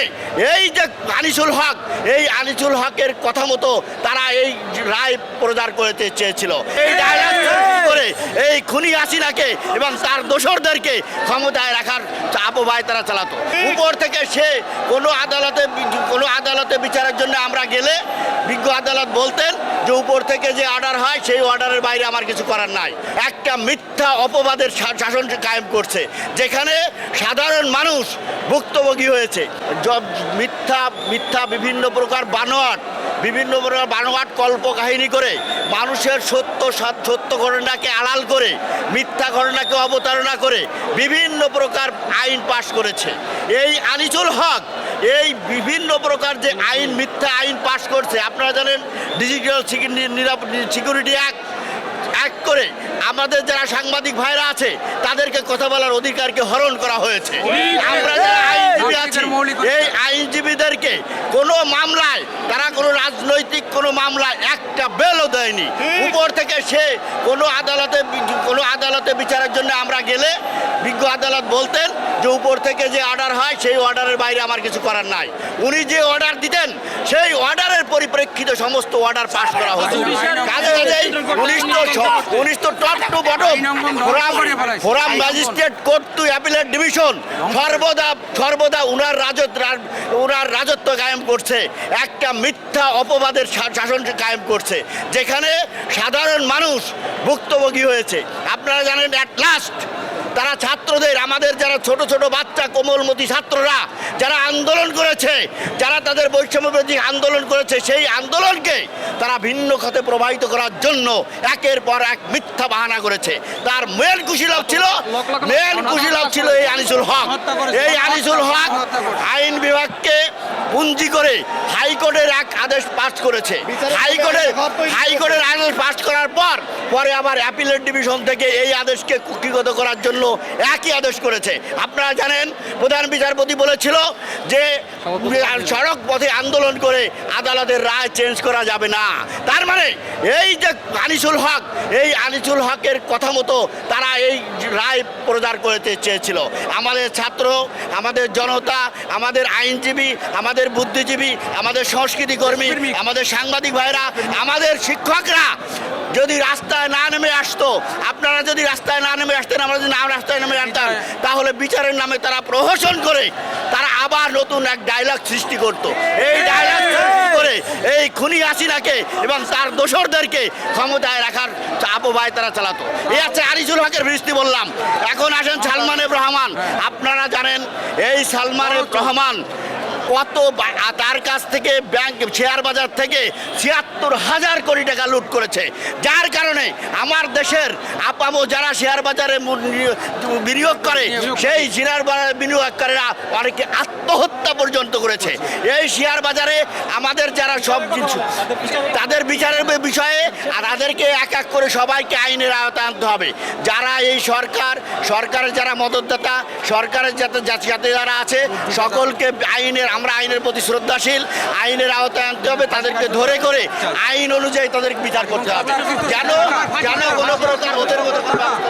মানে এই যে আনিসুল হক, এই আনিসুল হকের কথা মতো তারা এই রায় প্রদান করতে চেয়েছিল। এই করে এই খুনি হাসিনাকে এবং তার দোসরদেরকে ক্ষমতায় রাখার অপবায় তারা চালাতো। উপর থেকে সে কোনো আদালতে কোনো আদালতে বিচারের জন্য আমরা গেলে বিজ্ঞ আদালত বলতেন যে উপর থেকে যে অর্ডার হয়, সেই অর্ডারের বাইরে আমার কিছু করার নাই। একটা মিথ্যা অপবাদের শাসন কায়েম করছে, যেখানে সাধারণ মানুষ ভুক্তভোগী হয়েছে। মিথ্যা মিথ্যা বিভিন্ন প্রকার বানোয়াট, বিভিন্ন প্রকার বানোয়াট কল্প কাহিনী করে মানুষের সত্য সত্য ঘটনাকে আড়াল করে, মিথ্যা ঘটনাকে অবতারণা করে বিভিন্ন প্রকার আইন পাশ করেছে। এই আনিচুল হক, এই বিভিন্ন প্রকার যে আইন, মিথ্যা আইন পাশ করছে, আপনারা জানেন, ডিজিটাল সিকিউরিটি অ্যাক্ট এক করে আমাদের যারা সাংবাদিক ভাইরা আছে তাদেরকে কথা বলার অধিকারকে হরণ করা হয়েছে। আমরা যারা আইনজীবী আছি এই আইনজীবীদেরকে কোনো মামলায় তারা কোনো রাজনৈতিক কোনো মামলায় একটা বেলও দেয়নি। উপর থেকে সে কোনো আদালতে কোনো আদালতে বিচারের জন্য আমরা গেলে বিজ্ঞ আদালত বলতেন যে উপর থেকে যে অর্ডার হয় সেই অর্ডারের বাইরে আমার কিছু করার নাই। উনি যে অর্ডার দিতেন সেই অর্ডারের পরিপ্রেক্ষিতে সমস্ত অর্ডার পাশ করা হতো কাজে কাজেই উনিশ উনিশ তো top to bottom forum magistrate court to appellate division সর্বদা সর্বদা উনার রাজত্ব উনার রাজত্ব কায়েম করছে। একটা মিথ্যা অপবাদের শাসন কায়েম করছে। যেখানে সাধারণ মানুষ ভুক্তভোগী হয়েছে। আপনারা জানেন অ্যাট লাস্ট তারা ছাত্রদের আমাদের যারা ছোট ছোট বাচ্চা কোমলমতি ছাত্ররা যারা আন্দোলন করেছে যারা তাদের বৈষম্যবিরোধী আন্দোলন করেছে সেই আন্দোলনকে তারা ভিন্ন খাতে প্রবাহিত করার জন্য একের পর এক মিথ্যা বাহানা করেছে। তার মেন কুশীলভ ছিল মেন কুশীলভ ছিল এই আনিসুল হক। এই আনিসুল হক আইন বিভাগকে পুঞ্জি করে হাইকোর্টের এক আদেশ পাস করেছে। হাইকোর্টের হাইকোর্টের আদেশ পাস করার পর পরে আবার অ্যাপিলেট ডিভিশন থেকে এই আদেশকে কুক্ষিগত করার জন্য একই আদেশ করেছে। আপনারা জানেন প্রধান বিচারপতি বলেছিল যে সড়ক পথে আন্দোলন করে আদালতের রায় চেঞ্জ করা যাবে না। তার মানে এই যে আনিসুল হক এই আনিসুল হকের কথা মতো তারা এই রায় প্রদান করতে চেয়েছিল। আমাদের ছাত্র আমাদের জনতা আমাদের আইনজীবী আমাদের বুদ্ধিজীবী আমাদের সংস্কৃতি কর্মী। আমাদের সাংবাদিক ভাইরা আমাদের শিক্ষকরা যদি রাস্তায় না নেমে আসতো আপনারা যদি রাস্তায় না নেমে আসতেন আমরা যদি না রাস্তায় নেমে আসতাম তাহলে বিচারের নামে তারা প্রহসন করে তারা আবার নতুন এক ডায়লগ সৃষ্টি করত। এই ডায়লগ করে এই খুনি হাসিনাকে এবং তার দোসরদেরকে ক্ষমতায় রাখার অপবায় তারা চালাতো। এই আছে আনিসুল হকের বৃষ্টি বললাম। এখন আসেন সালমান রহমান। আপনারা জানেন এই সালমান রহমান কত তার কাছ থেকে ব্যাংক শেয়ার বাজার থেকে ছিয়াত্তর হাজার কোটি টাকা লুট করেছে। যার কারণে আমার দেশের আপামো যারা শেয়ার বাজারে বিনিয়োগ করে সেই শেয়ার বাজার বিনিয়োগকারীরা অনেকে আত্মহত্যা পর্যন্ত করেছে। এই শেয়ার বাজারে আমাদের যারা সব কিছু তাদের বিচারের বিষয়ে আর তাদেরকে এক এক করে সবাইকে আইনের আওতায় আনতে হবে। যারা এই সরকার সরকারের যারা মদতদাতা সরকারের যাতে যাতে যারা আছে সকলকে আইনের আমরা আইনের প্রতি শ্রদ্ধাশীল আইনের আওতায় আনতে হবে তাদেরকে ধরে করে আইন অনুযায়ী তাদের বিচার করতে হবে। কেন? কেন কোনো প্রকার ওদের মতো